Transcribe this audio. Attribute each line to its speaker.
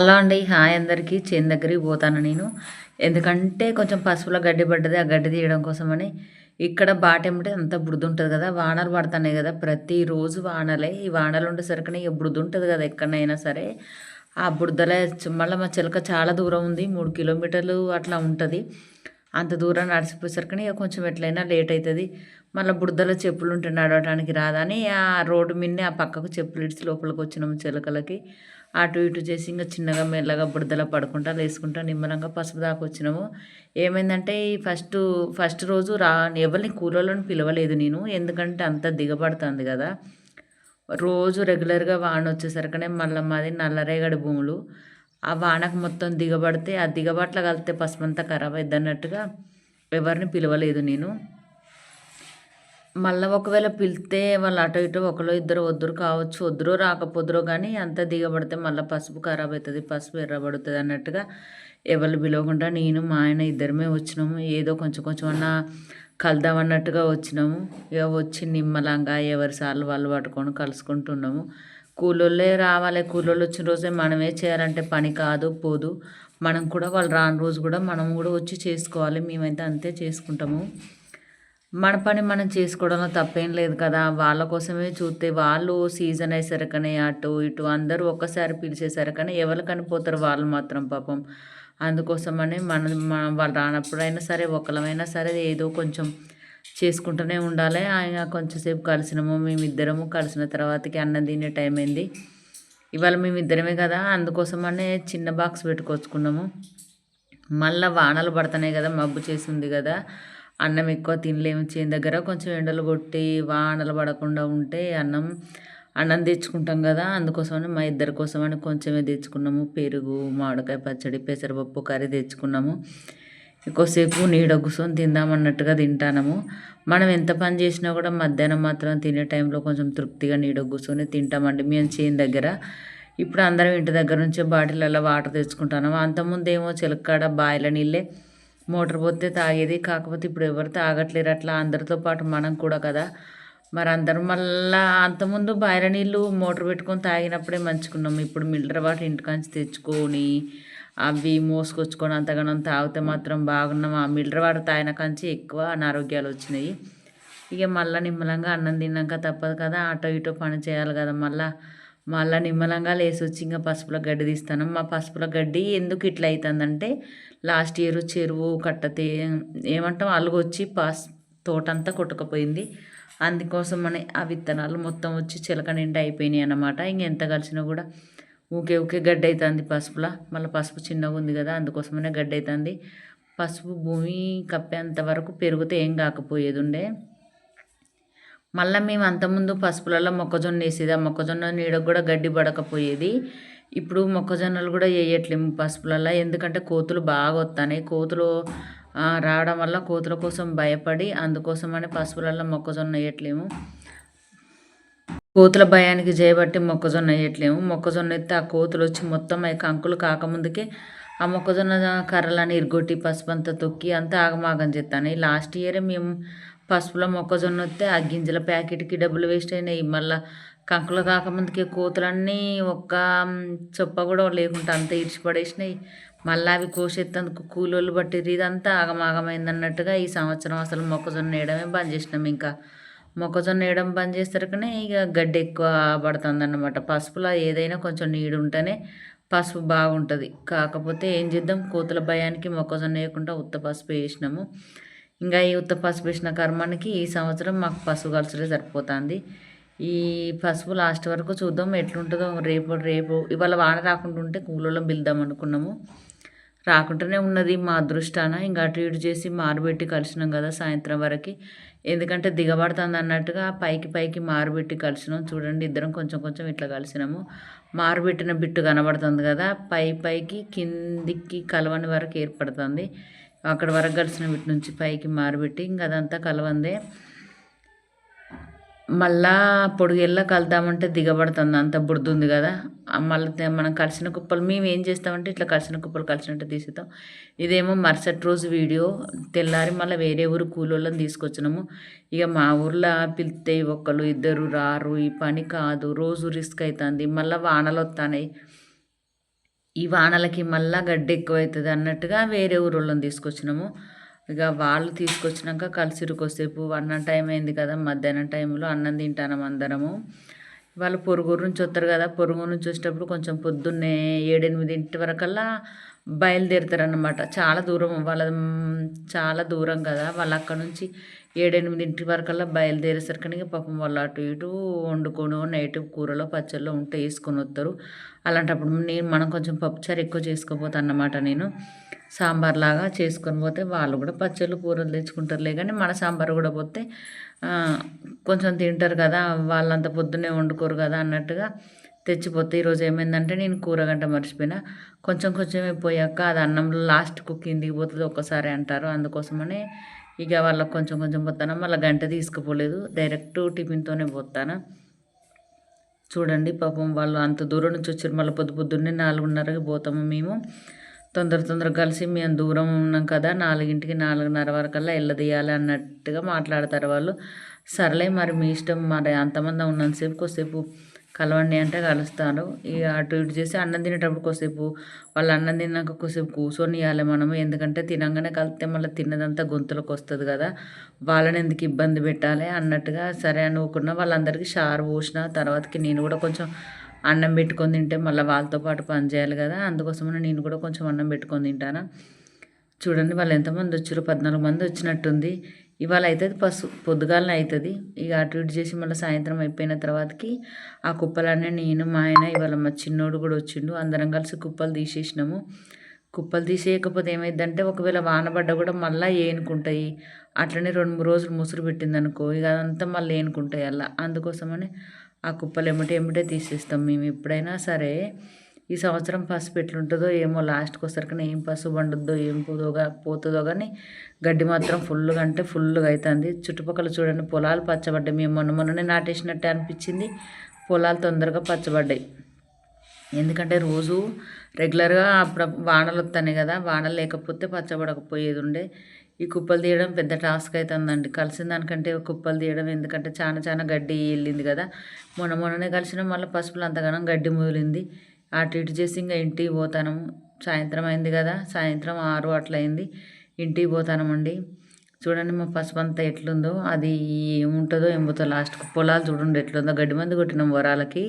Speaker 1: Hello అండి. Hi అందరికీ. చేను దగ్గరికి పోతాను నేను. ఎందుకంటే కొంచెం పసుపులో గడ్డి పడ్డది ఆ గడ్డి తీయడం కోసమని. ఇక్కడ బాటెంబటే అంత బురద ఉంటుంది కదా. వానలు పడుతున్నాయి కదా. ప్రతిరోజు వానలే. ఈ వానలు ఉండేసరికి ఇక బురద ఉంటుంది కదా ఎక్కడైనా సరే. ఆ బురదలే మళ్ళీ మా చిలక చాలా దూరం ఉంది. మూడు కిలోమీటర్లు అట్లా ఉంటుంది. అంత దూరం నడిచిపోయేసరికి ఇక కొంచెం ఎట్లయినా లేట్ అవుతుంది. మళ్ళీ బురదలో చెప్పులు ఉంటే నడవడానికి రాదని ఆ రోడ్డు మీదనే ఆ పక్కకు చెప్పులు ఇడిచి లోపలికి వచ్చినాము చిలకలకి. అటు ఇటు చేసి ఇంకా చిన్నగా మెల్లగా బుడ్దల పడుకుంటా లేసుకుంటా నిమ్మలంగా పసుపు దాకా వచ్చినాము. ఏమైందంటే ఈ ఫస్ట్ ఫస్ట్ రోజు రా ఎవరిని కూలోళ్ళని పిలవలేదు నేను. ఎందుకంటే అంత దిగబడుతుంది కదా. రోజు రెగ్యులర్గా వాన వచ్చేసరికనే మళ్ళీ మాది నల్లరేగడి భూములు. ఆ వానకు మొత్తం దిగబడితే ఆ దిగబట్ల కలిపితే పసుపు అంతా ఖరాబ్ అయింది అన్నట్టుగా ఎవరిని పిలవలేదు నేను. మళ్ళీ ఒకవేళ పిలిస్తే వాళ్ళు అటో ఇటో ఒకరు ఇద్దరు వద్దురు కావచ్చు వద్దురో రాకపోదురో కానీ అంత దిగబడితే మళ్ళీ పసుపు ఖరాబ్ అవుతుంది పసుపు ఎర్రబడుతుంది అన్నట్టుగా ఎవరు పిలవకుండా నేను మా ఆయన ఇద్దరమే వచ్చినాము. ఏదో కొంచెం కొంచెం అన్నా కలుద్దాం అన్నట్టుగా వచ్చినాము. ఇక వచ్చి నిమ్మలంగా ఎవరి సార్లు వాళ్ళు పట్టుకొని కలుసుకుంటున్నాము. కూలోళ్ళే రావాలి. కూలోళ్ళు వచ్చిన రోజే మనమే చేయాలంటే పని కాదు పోదు. మనం కూడా వాళ్ళు రాని రోజు కూడా మనం కూడా వచ్చి చేసుకోవాలి. మేమైతే అంతే చేసుకుంటాము. మన పని మనం చేసుకోవడంలో తప్పేం లేదు కదా. వాళ్ళ కోసమే చూస్తే వాళ్ళు సీజన్ అయ్యేసరికనే అటు ఇటు అందరూ ఒక్కసారి పిలిచేసరికనే ఎవరు కనిపోతారు వాళ్ళు మాత్రం పాపం. అందుకోసమని మన మనం వాళ్ళు రానప్పుడైనా సరే ఒకళ్ళమైనా సరే ఏదో కొంచెం చేసుకుంటూనే ఉండాలి. ఆయన కొంచెంసేపు కలిసినాము మేమిద్దరము కలిసిన తర్వాతకి అన్నం తినే టైం అయింది. ఇవాళ మేమిద్దరమే కదా అందుకోసమనే చిన్న బాక్స్ పెట్టుకొచ్చుకున్నాము. మళ్ళీ వానలు పడుతున్నాయి కదా మబ్బు చేసి ఉంది కదా. అన్నం ఎక్కువ తినలేము. చేను దగ్గర కొంచెం ఎండలు కొట్టి వానలు పడకుండా ఉంటే అన్నం అన్నం తెచ్చుకుంటాం కదా. అందుకోసమని మా ఇద్దరి కోసమని కొంచెమే తెచ్చుకున్నాము. పెరుగు మామిడికాయ పచ్చడి పెసరపప్పు కర్రీ తెచ్చుకున్నాము. ఎక్కువసేపు నీడ కూర్చొని తిందామన్నట్టుగా తింటాము మనం ఎంత పని చేసినా కూడా మధ్యాహ్నం మాత్రం తినే టైంలో కొంచెం తృప్తిగా నీడ కూర్చొని తింటామండి. మేము చేను దగ్గర ఇప్పుడు అందరం ఇంటి దగ్గర నుంచే బాటిళ్ళల్లో వాటర్ తెచ్చుకుంటాము అంతకుముందు ఏమో చిలక్కాడ బాయిల నీళ్ళే మోటార్ పోతే తాగేది. కాకపోతే ఇప్పుడు ఎవరు తాగట్లేరు అట్లా అందరితో పాటు మనం కూడా కదా. మరి అందరం మళ్ళా అంతకుముందు బాయిల నీళ్ళు మోటార్ పెట్టుకొని తాగినప్పుడే మంచుకున్నాం ఇప్పుడు మిల్లర్ వాటర్ ఇంటికాంచి తెచ్చుకొని అవి మోసుకొచ్చుకొని అంతగానం తాగితే మాత్రం బాగున్నాం. ఆ మిల్లర్ వాటర్ తాగిన కంచి ఎక్కువ అనారోగ్యాలు వచ్చినాయి. ఇక మళ్ళీ నిమ్మలంగా అన్నం తిన్నాక తప్పదు కదా అటో ఇటో పని చేయాలి కదా మళ్ళీ. మళ్ళీ నిమ్మలంగా లేసి వచ్చి ఇంకా పసుపుల గడ్డి తీస్తాను. మా పసుపుల గడ్డి ఎందుకు ఇట్లా అవుతుందంటే లాస్ట్ ఇయర్ చెరువు కట్టతే ఏమంటాం అలుగొచ్చి పాస్ తోటంతా కొట్టుకుపోయింది. అందుకోసం మన ఆ విత్తనాలు మొత్తం వచ్చి చిలక నిండా అయిపోయినాయి అన్నమాట. ఇంకెంత కలిసినా కూడా ఊకే ఊకే గడ్డి అవుతుంది పసుపులా. మళ్ళీ పసుపు చిన్నగా ఉంది కదా అందుకోసమనే గడ్డి అవుతుంది పసుపు భూమి కప్పేంత వరకు పెరిగితే ఏం కాకపోయేది ఉండే మళ్ళీ మేము అంతకుముందు పసుపులలో మొక్కజొన్న వేసేది. ఆ మొక్కజొన్న నీడకు కూడా గడ్డి పడకపోయేది. ఇప్పుడు మొక్కజొన్నలు కూడా వేయట్లేము పసుపులలో ఎందుకంటే కోతులు బాగా వస్తున్నాయి కోతులు రావడం వల్ల కోతుల కోసం భయపడి అందుకోసమని పసుపులలో మొక్కజొన్న వేయట్లేము. కోతుల భయానికి చేయబట్టి మొక్కజొన్న వేయట్లేము మొక్కజొన్న ఎత్తే ఆ కోతులు వచ్చి మొత్తం అవి కంకులు కాకముందుకే ఆ మొక్కజొన్న కర్రలని ఇరుగొట్టి పసుపు అంతా తొక్కి అంతా ఆగమాగం చేస్తాను లాస్ట్ ఇయరే మేము పసుపులో మొక్కజొన్న వస్తే ఆ గింజల ప్యాకెట్కి డబ్బులు వేస్ట్ అయినాయి. మళ్ళీ కంకులు కాకముందుకే కోతులన్నీ ఒక్క చొప్ప కూడా లేకుండా అంతా ఇరిచిపడేసినాయి. మళ్ళీ అవి కోసేందుకు కూలోళ్ళు బట్టి ఇదంతా ఆగమాగమైంది అన్నట్టుగా ఈ సంవత్సరం అసలు మొక్కజొన్న వేయడమే బంద్ చేసినాం ఇంకా. మొక్కజొన్న వేయడం బంద్ చేసరికనే ఇక గడ్డి ఎక్కువ పడుతుంది అన్నమాట పసుపులో ఏదైనా కొంచెం నీడు ఉంటేనే పసుపు బాగుంటుంది. కాకపోతే ఏం చేద్దాం? కోతుల భయానికి మొక్కజొన్న వేయకుండా ఉత్త పసుపు వేసినాము. ఇంకా ఈ ఉత్త పసుపు వేసిన కర్మానికి ఈ సంవత్సరం మాకు పసుపు కలుసుడే సరిపోతుంది. ఈ పసుపు లాస్ట్ వరకు చూద్దాం ఎట్లుంటుందో. రేపు రేపు ఇవాళ వాన రాకుండా ఉంటే కూలలో బిల్దాం అనుకున్నాము. రాకుండానే ఉన్నది మా అదృష్టాన. ఇంకా అటు ఇటు చేసి మారుబెట్టి కలిసినాం కదా సాయంత్రం వరకు. ఎందుకంటే దిగబడుతుంది అన్నట్టుగా పైకి పైకి మారుబెట్టి కలిసినాం. చూడండి ఇద్దరం కొంచెం కొంచెం ఇట్లా కలిసినాము. మారుబెట్టిన బిట్టు కనబడుతుంది కదా పై పైకి కిందికి కలవని వరకు ఏర్పడుతుంది. అక్కడ వరకు కలిసిన వీటి నుంచి పైకి మారుబెట్టి ఇంకా అదంతా కలవందే. మళ్ళా పొడుగెల్లా కలుద్దామంటే దిగబడుతుంది. అంత బురద కదా. మళ్ళీ మనం కలిసిన కుప్పలు మేము ఏం చేస్తామంటే ఇట్లా కలిసిన కుప్పలు కలిసినట్టు తీసేస్తాం ఇదేమో మరుసటి రోజు వీడియో. తెల్లారి మళ్ళీ వేరే ఊరు కూలోళ్ళని తీసుకొచ్చినాము. ఇక మా ఊర్లో పిలితే ఒక్కరు ఇద్దరు రారు ఈ పని కాదు రోజు రిస్క్ అవుతుంది మళ్ళీ వానలు వస్తున్నాయి ఈ వానలకి మళ్ళీ గడ్డి ఎక్కువవుతుంది అన్నట్టుగా వేరే ఊరోళ్ళని తీసుకొచ్చినాము. ఇక వాళ్ళు తీసుకొచ్చినాక కలిసిరు కొద్దిసేపు అన్నం టైం అయింది కదా మధ్యాహ్నం టైంలో అన్నం తింటాము అందరము. వాళ్ళు పొరుగురు నుంచి వస్తారు కదా పొరుగు నుంచి వచ్చేటప్పుడు కొంచెం పొద్దున్నే ఏడెనిమిదింటి వరకల్లా బయలుదేరుతారనమాట చాలా దూరం వాళ్ళ చాలా దూరం కదా. వాళ్ళు అక్కడ నుంచి ఏడెనిమిదింటి వరకల్లా బయలుదేరేసరికి పాపం వాళ్ళు అటు ఇటు వండుకొని నైట్ కూరలో పచ్చళ్ళు ఉంటే వేసుకొని వస్తారు. అలాంటప్పుడు నేను మనం కొంచెం పప్పుచారు ఎక్కువ చేసుకోపోతాను అన్నమాట నేను. సాంబార్ లాగా చేసుకొని పోతే వాళ్ళు కూడా పచ్చళ్ళు కూరలు తెచ్చుకుంటారులే కానీ మన సాంబార్ కూడా పోతే కొంచెం తింటారు కదా వాళ్ళంత పొద్దున్నే వండుకోరు కదా అన్నట్టుగా తెచ్చిపోతే ఈరోజు ఏమైందంటే నేను కూరగంట మర్చిపోయినా. కొంచెం కొంచెం పోయాక అది అన్నంలో లాస్ట్కు కిందికి పోతుంది ఒక్కసారి అంటారు. అందుకోసమని ఇక వాళ్ళకి కొంచెం కొంచెం పోతాను. మళ్ళీ గంట తీసుకుపోలేదు. డైరెక్ట్ టిఫిన్తోనే పోతాను. చూడండి పాపం వాళ్ళు అంత దూరం నుంచి వచ్చారు. మళ్ళీ పొద్దు పొద్దున్నే నాలుగున్నరకి పోతాము మేము. తొందర తొందరగా కలిసి మేము దూరం ఉన్నాం కదా నాలుగింటికి నాలుగున్నర వరకల్లా వెళ్ళదీయాలి అన్నట్టుగా మాట్లాడతారు వాళ్ళు. సర్లే మరి మీ ఇష్టం మరి అంతమంది ఉన్నంతసేపు కొద్దిసేపు కలవండి అంటే కలుస్తారు. ఇక అటు ఇటు చేసి అన్నం తినేటప్పుడు కొద్దిసేపు వాళ్ళు అన్నం తిన్నాక కొద్దిసేపు కూర్చొని ఇవ్వాలి మనము. ఎందుకంటే తినంగానే కలిస్తే మళ్ళీ తిన్నదంతా గొంతులకు వస్తుంది కదా. వాళ్ళని ఎందుకు ఇబ్బంది పెట్టాలి అన్నట్టుగా సరే అనుకున్న వాళ్ళందరికీ షార్ పోసిన తర్వాతకి నేను కూడా కొంచెం అన్నం పెట్టుకొని తింటే మళ్ళీ వాళ్ళతో పాటు పని చేయాలి కదా. అందుకోసమని నేను కూడా కొంచెం అన్నం పెట్టుకొని తింటాను. చూడండి వాళ్ళు ఎంతమంది వచ్చారు పద్నాలుగు మంది వచ్చినట్టుంది. ఇవాళ అవుతుంది పసు పొద్దుగాలనే అవుతుంది ఇక అటు ఇటు చేసి మళ్ళీ సాయంత్రం అయిపోయిన తర్వాతకి ఆ కుప్పలన్నీ నేను మా ఆయన ఇవాళ మా చిన్నోడు కూడా వచ్చిండు. అందరం కలిసి కుప్పలు తీసేసినాము. కుప్పలు తీసేయకపోతే ఏమైందంటే ఒకవేళ వానబడ్డ కూడా మళ్ళీ ఏనుకుంటాయి. అట్లనే రెండు మూడు రోజులు ముసురు పెట్టిందనుకో ఇక అదంతా మళ్ళీ ఏనుకుంటాయి అలా. అందుకోసమని ఆ కుప్పలు ఎమ్మటే ఎమ్మటే తీసేస్తాం మేము. ఎప్పుడైనా సరే ఈ సంవత్సరం పసుపు ఎట్లుంటుందో ఏమో లాస్ట్కి వచ్చరికి ఏం పసుపు పండుద్దో ఏం పోతుందో పోతుందో కానీ గడ్డి మాత్రం ఫుల్గా అంటే ఫుల్గా అవుతుంది చుట్టుపక్కల చూడండి పొలాలు పచ్చబడ్డాయి. మేము మొన్న మొన్ననే నాటేసినట్టే అనిపించింది. పొలాలు తొందరగా పచ్చబడ్డాయి. ఎందుకంటే రోజు రెగ్యులర్గా అప్పుడు వానలు వస్తాయి కదా వానలు లేకపోతే పచ్చబడకపోయేది ఉండే. ఈ కుప్పలు తీయడం పెద్ద టాస్క్ అవుతుందండి కలిసిన దానికంటే కుప్పలు తీయడం ఎందుకంటే చాలా చాలా గడ్డి వెళ్ళింది కదా. మొన్న మొన్ననే కలిసిన మళ్ళీ పసుపులు అంతగానం గడ్డి ముదిలింది. అటు ఇటు చేసి ఇంకా ఇంటికి పోతాను. సాయంత్రం అయింది కదా సాయంత్రం ఆరు అట్లయింది ఇంటికి పోతానమండి. చూడండి మా పసుపు అంతా ఎట్లుందో అది ఏముంటుందో ఏమవుతుందో లాస్ట్కి పొలాలు చూడండి ఎట్లుందో. గడ్డి మంది కొట్టినాం వరాలకి.